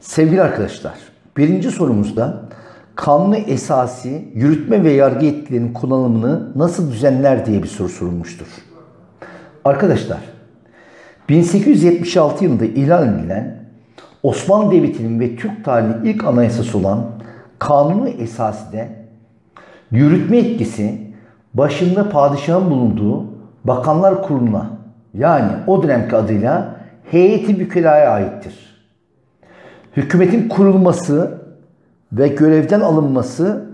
Sevgili arkadaşlar, birinci sorumuzda kanunu esası yürütme ve yargı yetkilerinin kullanımını nasıl düzenler diye bir soru sorulmuştur. Arkadaşlar, 1876 yılında ilan edilen Osmanlı Devleti'nin ve Türk tarihinin ilk anayasası olan Kanunu Esasi'de yürütme etkisi başında padişahın bulunduğu Bakanlar Kurulu'na yani o dönemki adıyla Heyeti Bükela'ya aittir. Hükümetin kurulması ve görevden alınması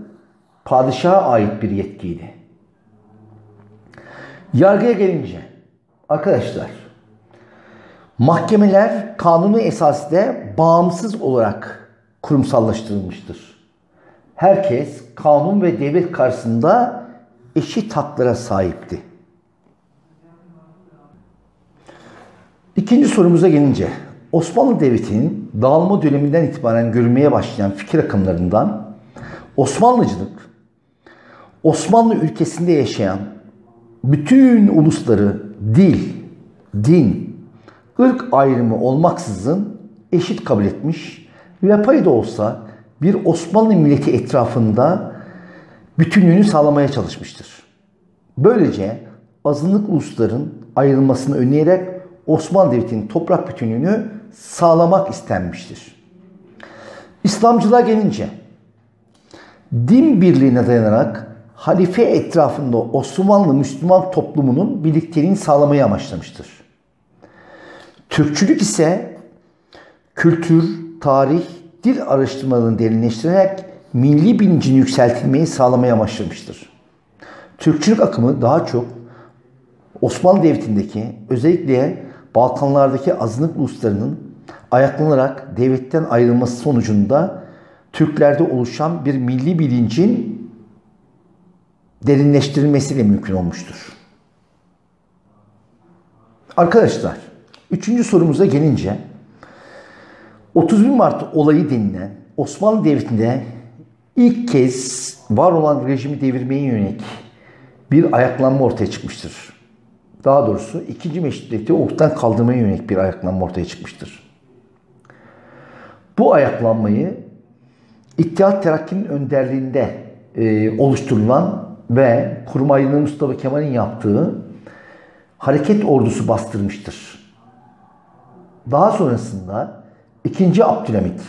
padişaha ait bir yetkiydi. Yargıya gelince arkadaşlar mahkemeler kanunu esasında bağımsız olarak kurumsallaştırılmıştır. Herkes kanun ve devlet karşısında eşit haklara sahipti. İkinci sorumuza gelince Osmanlı Devleti'nin dağılma döneminden itibaren görülmeye başlayan fikir akımlarından Osmanlıcılık, Osmanlı ülkesinde yaşayan bütün ulusları dil, din, ırk ayrımı olmaksızın eşit kabul etmiş ve payı da olsa bir Osmanlı milleti etrafında bütünlüğünü sağlamaya çalışmıştır. Böylece azınlık ulusların ayrılmasını önleyerek Osmanlı Devleti'nin toprak bütünlüğünü sağlamak istenmiştir. İslamcılığa gelince din birliğine dayanarak halife etrafında Osmanlı Müslüman toplumunun birlikteliğini sağlamayı amaçlamıştır. Türkçülük ise kültür, tarih, dil araştırmalarını derinleştirerek milli bilincin yükseltilmeyi sağlamaya amaçlamıştır. Türkçülük akımı daha çok Osmanlı Devleti'ndeki özellikle Balkanlardaki azınlık uluslarının ayaklanarak devletten ayrılması sonucunda Türklerde oluşan bir milli bilincin derinleştirilmesiyle mümkün olmuştur. Arkadaşlar, üçüncü sorumuza gelince 31 Mart olayı denilen Osmanlı Devleti'nde ilk kez var olan rejimi devirmeye yönelik bir ayaklanma ortaya çıkmıştır daha doğrusu ikinci meşrutiyeti ortadan kaldırmaya yönelik bir ayaklanma ortaya çıkmıştır. Bu ayaklanmayı İttihat Terakki'nin önderliğinde e, oluşturulan ve kurmaylının Mustafa Kemal'in yaptığı hareket ordusu bastırmıştır. Daha sonrasında 2. Abdülhamit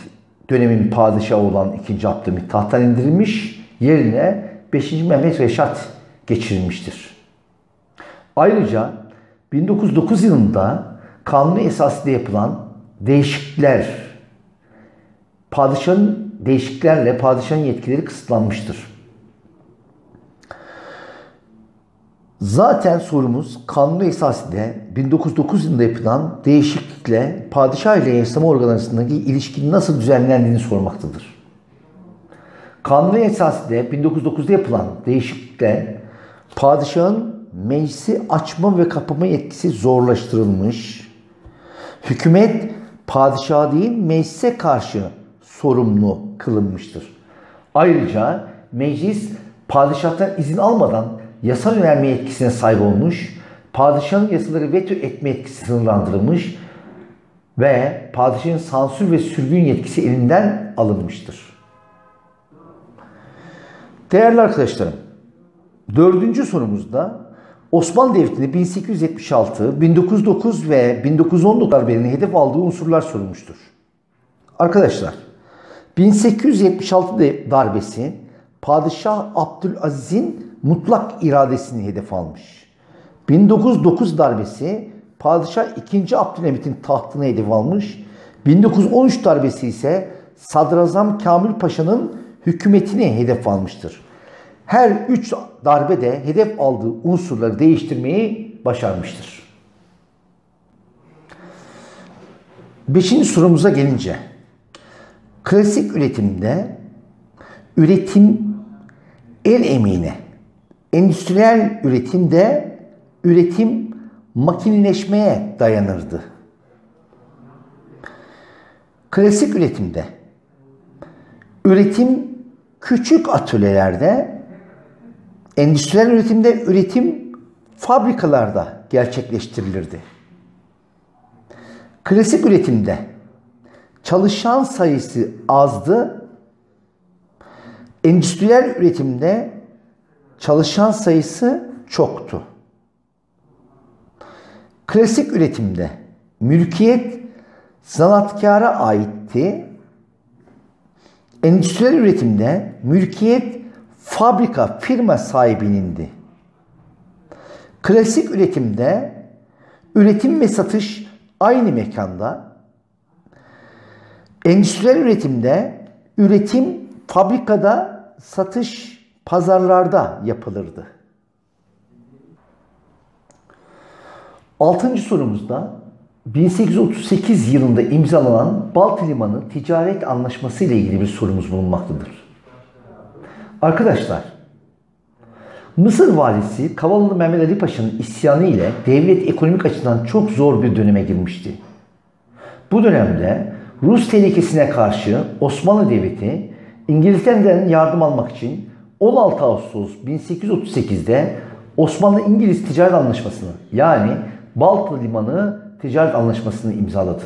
dönemin padişahı olan 2. Abdülhamit tahttan indirilmiş, yerine 5. Mehmet Reşat geçirilmiştir. Ayrıca 1909 yılında kanunu esasında yapılan değişiklikler, padişahın değişikliklerle padişahın yetkileri kısıtlanmıştır. Zaten sorumuz kanunu esasında 1909 yılında yapılan değişiklikle padişah ile yasama organı arasındaki ilişkinin nasıl düzenlendiğini sormaktadır. Kanunu esasında 1909'da yapılan değişiklikle padişahın meclisi açma ve kapama yetkisi zorlaştırılmış. Hükümet padişah değil meclise karşı sorumlu kılınmıştır. Ayrıca meclis padişahtan izin almadan yasa önerme yetkisine sahip olmuş, padişahın yasaları veto etme yetkisi sınırlandırılmış ve padişahın sansür ve sürgün yetkisi elinden alınmıştır. Değerli arkadaşlarım, dördüncü sorumuzda Osmanlı Devleti'nde 1876, 1909 ve 1919 darbelerine hedef aldığı unsurlar sorulmuştur. Arkadaşlar, 1876 darbesi Padişah Abdülaziz'in mutlak iradesini hedef almış. 1909 darbesi Padişah 2. Abdülhamit'in tahtını hedef almış. 1913 darbesi ise Sadrazam Kamil Paşa'nın hükümetini hedef almıştır her üç darbe de hedef aldığı unsurları değiştirmeyi başarmıştır. Beşinci sorumuza gelince, klasik üretimde üretim el emeğine, endüstriyel üretimde üretim makineleşmeye dayanırdı. Klasik üretimde üretim küçük atölyelerde endüstriyel üretimde üretim fabrikalarda gerçekleştirilirdi. Klasik üretimde çalışan sayısı azdı. Endüstriyel üretimde çalışan sayısı çoktu. Klasik üretimde mülkiyet zanatkara aitti. Endüstriyel üretimde mülkiyet fabrika, firma sahibinindi. Klasik üretimde üretim ve satış aynı mekanda. Endüstriyel üretimde üretim fabrikada, satış pazarlarda yapılırdı. Altıncı sorumuzda 1838 yılında imzalanan Baltı Limanı Ticaret Anlaşması ile ilgili bir sorumuz bulunmaktadır. Arkadaşlar, Mısır valisi Kavalılı Mehmet Ali Paşa'nın isyanı ile devlet ekonomik açıdan çok zor bir döneme girmişti. Bu dönemde Rus tehlikesine karşı Osmanlı Devleti İngiltere'den yardım almak için 16 Ağustos 1838'de Osmanlı-İngiliz Ticaret Anlaşması'nı yani Baltı Limanı Ticaret Anlaşması'nı imzaladı.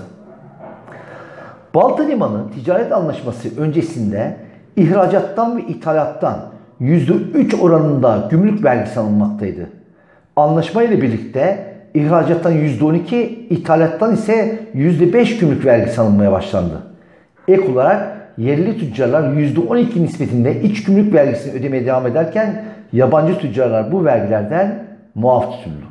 Baltı Limanı Ticaret Anlaşması öncesinde ihracattan ve ithalattan %3 oranında gümrük vergisi alınmaktaydı. Anlaşma ile birlikte ihracattan %12, ithalattan ise %5 gümrük vergisi alınmaya başlandı. Ek olarak yerli tüccarlar %12 nispetinde iç gümrük vergisini ödemeye devam ederken yabancı tüccarlar bu vergilerden muaf tutuldu.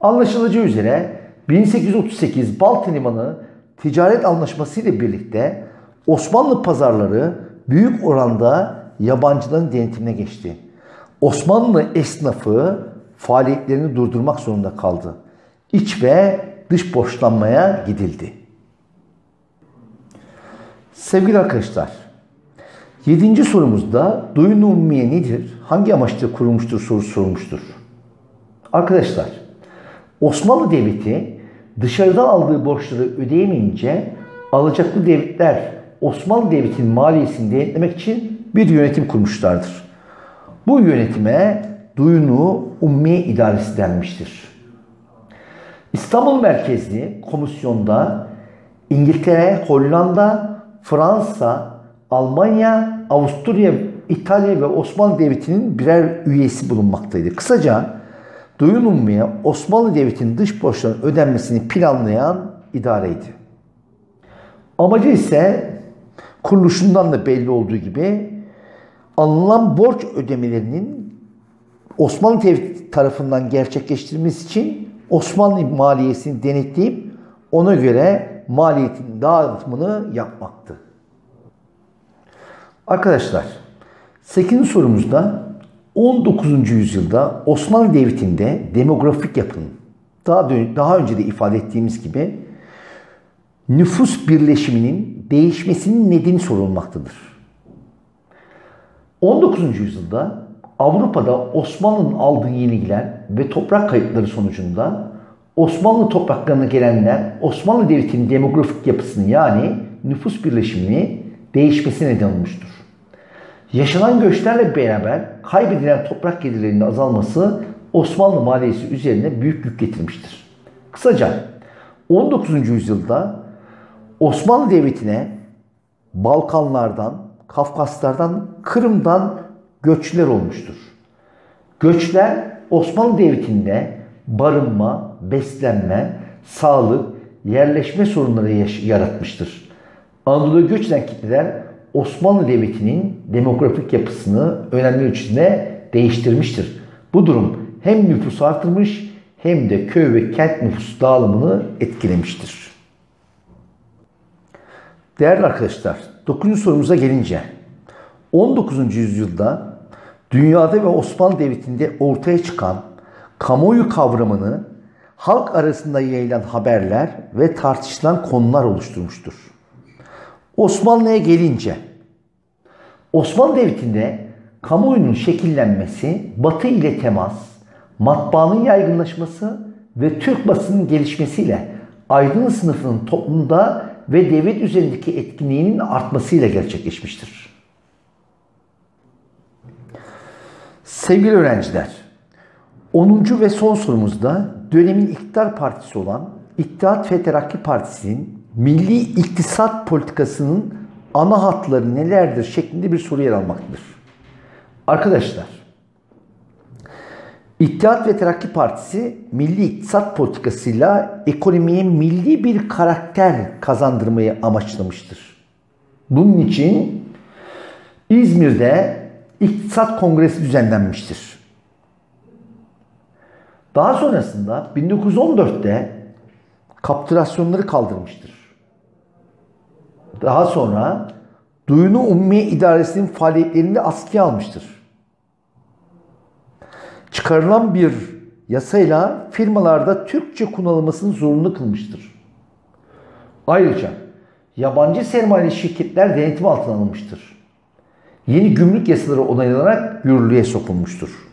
Anlaşılacağı üzere 1838 Baltı Limanı ticaret anlaşması ile birlikte Osmanlı pazarları büyük oranda yabancıların denetimine geçti. Osmanlı esnafı faaliyetlerini durdurmak zorunda kaldı. İç ve dış borçlanmaya gidildi. Sevgili arkadaşlar, yedinci sorumuzda Duyun Ummiye nedir? Hangi amaçla kurulmuştur sorusu sorulmuştur. Arkadaşlar, Osmanlı Devleti dışarıdan aldığı borçları ödeyemeyince alacaklı devletler Osmanlı Devleti'nin maliyesini denetlemek için bir yönetim kurmuşlardır. Bu yönetime Duyunu Ummiye İdaresi denmiştir. İstanbul merkezli komisyonda İngiltere, Hollanda, Fransa, Almanya, Avusturya, İtalya ve Osmanlı Devleti'nin birer üyesi bulunmaktaydı. Kısaca Duyun Ummiye Osmanlı Devleti'nin dış borçlarının ödenmesini planlayan idareydi. Amacı ise kuruluşundan da belli olduğu gibi alınan borç ödemelerinin Osmanlı Devleti tarafından gerçekleştirilmesi için Osmanlı maliyesini denetleyip ona göre maliyetin dağıtımını yapmaktı. Arkadaşlar 8. sorumuzda 19. yüzyılda Osmanlı Devleti'nde demografik yapının daha, daha önce de ifade ettiğimiz gibi nüfus birleşiminin değişmesinin nedeni sorulmaktadır. 19. yüzyılda Avrupa'da Osmanlı'nın aldığı yenilgiler ve toprak kayıpları sonucunda Osmanlı topraklarına gelenler Osmanlı Devleti'nin demografik yapısını yani nüfus birleşimini değişmesine neden olmuştur. Yaşanan göçlerle beraber kaybedilen toprak gelirlerinin azalması Osmanlı maliyesi üzerine büyük yük getirmiştir. Kısaca 19. yüzyılda Osmanlı Devleti'ne Balkanlardan, Kafkaslardan, Kırım'dan göçler olmuştur. Göçler Osmanlı Devleti'nde barınma, beslenme, sağlık, yerleşme sorunları yaratmıştır. Anadolu'ya göç eden kitleler Osmanlı Devleti'nin demografik yapısını önemli ölçüde değiştirmiştir. Bu durum hem nüfusu artırmış hem de köy ve kent nüfus dağılımını etkilemiştir. Değerli arkadaşlar, 9. sorumuza gelince 19. yüzyılda dünyada ve Osmanlı Devleti'nde ortaya çıkan kamuoyu kavramını halk arasında yayılan haberler ve tartışılan konular oluşturmuştur. Osmanlı'ya gelince Osmanlı Devleti'nde kamuoyunun şekillenmesi, Batı ile temas, matbaanın yaygınlaşması ve Türk basının gelişmesiyle aydın sınıfının toplumda ve devlet üzerindeki etkinliğinin artmasıyla gerçekleşmiştir. Sevgili öğrenciler, 10. ve son sorumuzda dönemin iktidar partisi olan İttihat ve Terakki Partisi'nin milli iktisat politikasının ana hatları nelerdir şeklinde bir soru yer almaktadır. Arkadaşlar, İttihat ve Terakki Partisi milli iktisat politikasıyla ekonomiye milli bir karakter kazandırmayı amaçlamıştır. Bunun için İzmir'de İktisat Kongresi düzenlenmiştir. Daha sonrasında 1914'te kapitülasyonları kaldırmıştır. Daha sonra Duyunu Ummiye İdaresi'nin faaliyetlerini askıya almıştır. Çıkarılan bir yasayla firmalarda Türkçe kullanılmasını zorunlu kılmıştır. Ayrıca yabancı sermayeli şirketler denetim altına alınmıştır. Yeni gümrük yasaları onaylanarak yürürlüğe sokulmuştur.